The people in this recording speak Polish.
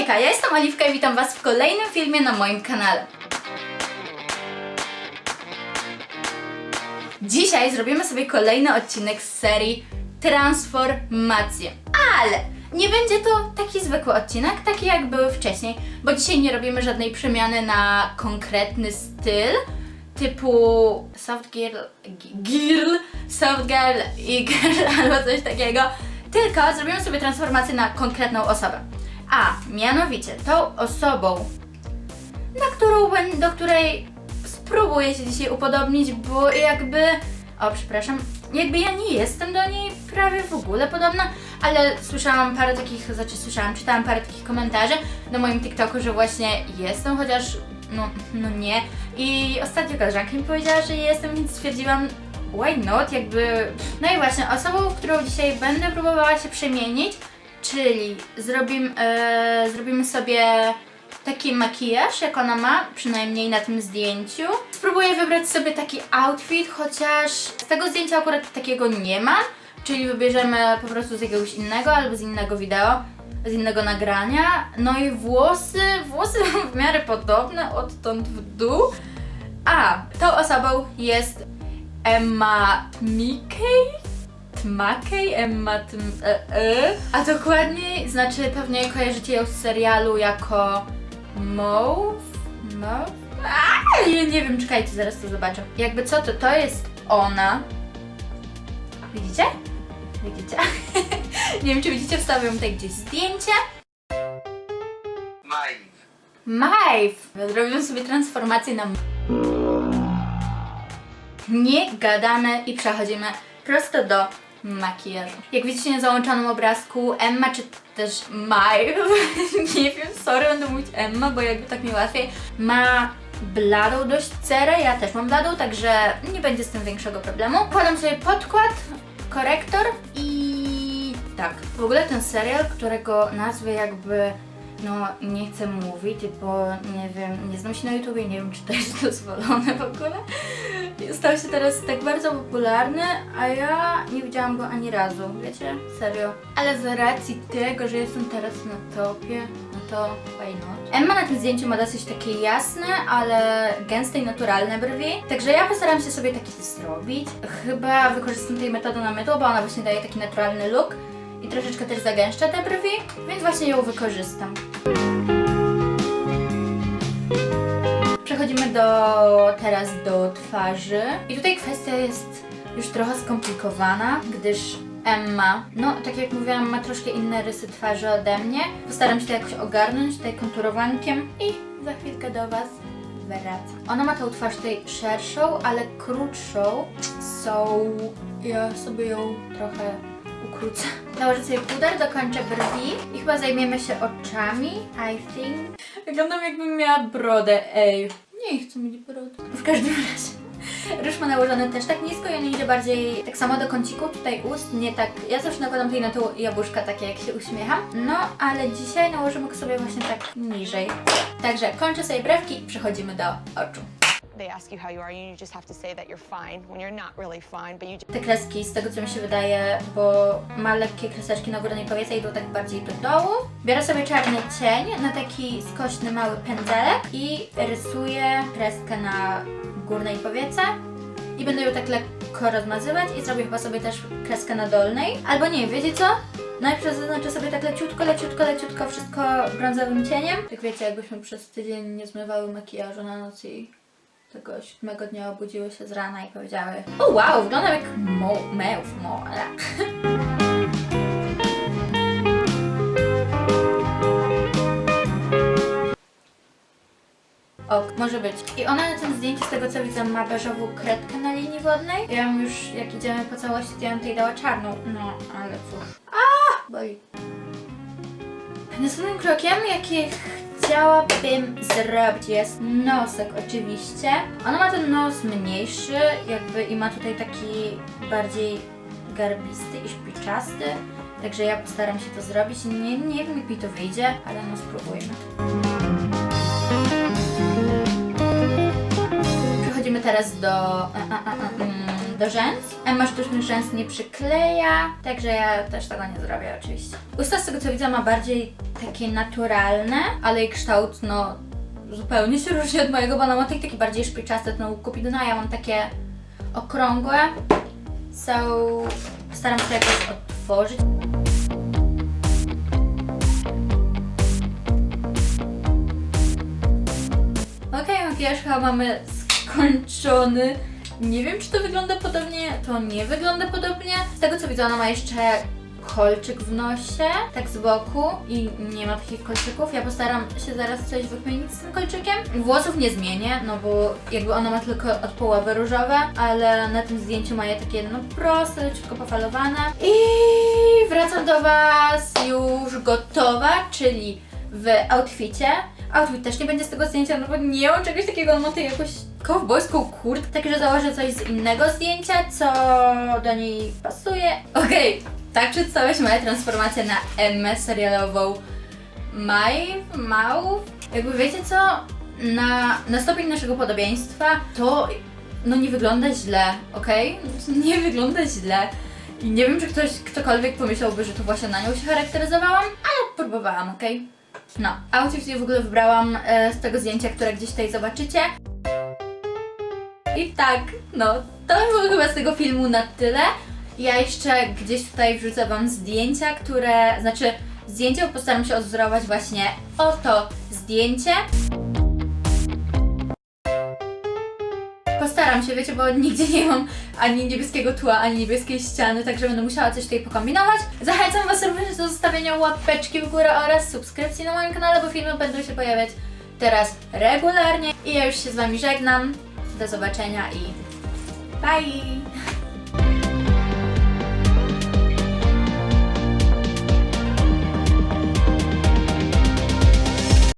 Hejka, ja jestem Oliwka i witam Was w kolejnym filmie na moim kanale. Dzisiaj zrobimy sobie kolejny odcinek z serii Transformacje. Ale nie będzie to taki zwykły odcinek, taki jak były wcześniej, bo dzisiaj nie robimy żadnej przemiany na konkretny styl typu soft girl, gi- girl, soft girl i girl albo coś takiego, tylko zrobimy sobie transformację na konkretną osobę. A mianowicie tą osobą, na którą, do której spróbuję się dzisiaj upodobnić, bo jakby, o przepraszam, jakby ja nie jestem do niej prawie w ogóle podobna, ale słyszałam parę takich, znaczy słyszałam, czytałam parę takich komentarzy na moim TikToku, że właśnie jestem, chociaż no, no nie. I ostatnio koleżanka mi powiedziała, że jestem, więc stwierdziłam, why not, jakby... No i właśnie, osobą, którą dzisiaj będę próbowała się przemienić, czyli zrobim, e, zrobimy sobie taki makijaż, jak ona ma, przynajmniej na tym zdjęciu. Spróbuję wybrać sobie taki outfit, chociaż z tego zdjęcia akurat takiego nie ma, czyli wybierzemy po prostu z jakiegoś innego albo z innego wideo, z innego nagrania. No i włosy, włosy w miarę podobne odtąd w dół. A, tą osobą jest Emma Mickey? Tmakej, Emma Tm... E, e. A dokładniej, znaczy pewnie kojarzycie ją z serialu jako Mauve? Mauve? A, ja nie wiem, czekajcie, zaraz to zobaczę. Jakby co to, to jest ona. Widzicie? Widzicie? nie wiem, czy widzicie, wstawiam tutaj gdzieś zdjęcie. Maeve. Maeve! Zrobimy sobie transformację na nie gadane i przechodzimy prosto do makijażu. Jak widzicie na załączonym obrazku Emma czy też Maeve, nie wiem, sorry, będę mówić Emma, bo jakby tak mi łatwiej, ma bladą dość cerę, ja też mam bladą, także nie będzie z tym większego problemu. Kładam sobie podkład, korektor i tak. W ogóle ten serial, którego nazwy jakby no nie chcę mówić, bo nie wiem, nie znam się na YouTubie, nie wiem czy to jest dozwolone w ogóle. Stał się teraz tak bardzo popularny, a ja nie widziałam go ani razu, wiecie? Serio. Ale z racji tego, że jestem teraz na topie, no to why not? Emma na tym zdjęciu ma dosyć takie jasne, ale gęste i naturalne brwi. Także ja postaram się sobie takie zrobić. Chyba wykorzystam tej metody na mydło, bo ona właśnie daje taki naturalny look i troszeczkę też zagęszcza te brwi, więc właśnie ją wykorzystam. Przechodzimy do, teraz do twarzy. I tutaj kwestia jest już trochę skomplikowana, gdyż Emma, no tak jak mówiłam, ma troszkę inne rysy twarzy ode mnie. Postaram się to jakoś ogarnąć tutaj konturowankiem i za chwilkę do Was wracam. Ona ma tą twarz tutaj szerszą, ale krótszą. So ja sobie ją trochę ukrócę. Nałożę sobie puder, dokończę brwi i chyba zajmiemy się oczami, I think. Wyglądam jakbym miała brodę, ej. Nie chcę mieć brody. W każdym razie. Róż ma nałożony też tak nisko i on idzie bardziej tak samo do kąciku, tutaj ust, nie tak. Ja zawsze nakładam tutaj na to jabłuszka takie jak się uśmiecham. No, ale dzisiaj nałożymy go sobie właśnie tak niżej. Także kończę sobie brewki i przechodzimy do oczu. Te kreski, z tego co mi się wydaje, bo ma lekkie kreseczki na górę i powiece, idą tak bardziej do dołu. Biorę sobie czarny cień na taki skośny mały pędzelek i rysuję kreskę na górnej powiece. I będę ją tak lekko rozmazywać i zrobię chyba sobie też kreskę na dolnej. Albo nie, wiecie co? Najpierw zaznaczę sobie tak leciutko, leciutko, leciutko wszystko brązowym cieniem. Tak wiecie, jakbyśmy przez tydzień nie zmywały makijażu na noc i tego siódmego dnia obudziły się z rana i powiedziały O wow, wyglądam jak mo mełw, mo ale. O, może być. I ona na tym zdjęciu, z tego co widzę, ma beżową kredkę na linii wodnej. Ja ją już, jak idziemy po całości, to ja bym tej dała czarną. No, ale cóż. A, boli. Następnym krokiem, jaki chciałabym zrobić jest nosek oczywiście. Ona ma ten nos mniejszy jakby i ma tutaj taki bardziej garbisty i szpiczasty. Także ja postaram się to zrobić. Nie, nie wiem jak mi to wyjdzie, ale no spróbujmy. Przechodzimy teraz do, a, a, a, a, do rzęs. Emma sztucznych rzęs nie przykleja, także ja też tego nie zrobię oczywiście. Usta z tego co widzę ma bardziej takie naturalne, ale jej kształt, no, zupełnie się różni od mojego, bo ona ma taki, taki bardziej szpiczasty, no u Cupidona ja mam takie okrągłe. So, staram się jakoś otworzyć. Okej, makijaż chyba mamy skończony. Nie wiem, czy to wygląda podobnie, to nie wygląda podobnie. Z tego co widzę, ona ma jeszcze kolczyk w nosie, tak z boku i nie ma takich kolczyków. Ja postaram się zaraz coś wykminić z tym kolczykiem. Włosów nie zmienię, no bo jakby ona ma tylko od połowy różowe, ale na tym zdjęciu ma je takie no proste, leciutko pofalowane. I wracam do Was już gotowa, czyli w outficie. Outfit też nie będzie z tego zdjęcia, no bo nie mam czegoś takiego, on ma tutaj jakąś kowbojską kurtkę, także założę coś z innego zdjęcia, co do niej pasuje. Okej, tak przedstawia się moja transformacja na Emmę serialową Maj, Mał. Jakby wiecie co, na, na stopień naszego podobieństwa to no nie wygląda źle, okej? Nie wygląda źle. I nie wiem, czy ktoś, ktokolwiek pomyślałby, że to właśnie na nią się charakteryzowałam, ale próbowałam, okej? No, outfit w ogóle wybrałam e, z tego zdjęcia, które gdzieś tutaj zobaczycie. I tak, no, to by było chyba z tego filmu na tyle. Ja jeszcze gdzieś tutaj wrzucę Wam zdjęcia, które, znaczy zdjęcie, postaram się odwzorować właśnie oto zdjęcie. Postaram się, wiecie, bo nigdzie nie mam ani niebieskiego tła, ani niebieskiej ściany, także będę musiała coś tutaj pokombinować. Zachęcam Was również do zostawienia łapeczki w górę oraz subskrypcji na moim kanale, bo filmy będą się pojawiać teraz regularnie. I ja już się z Wami żegnam. Do zobaczenia i bye!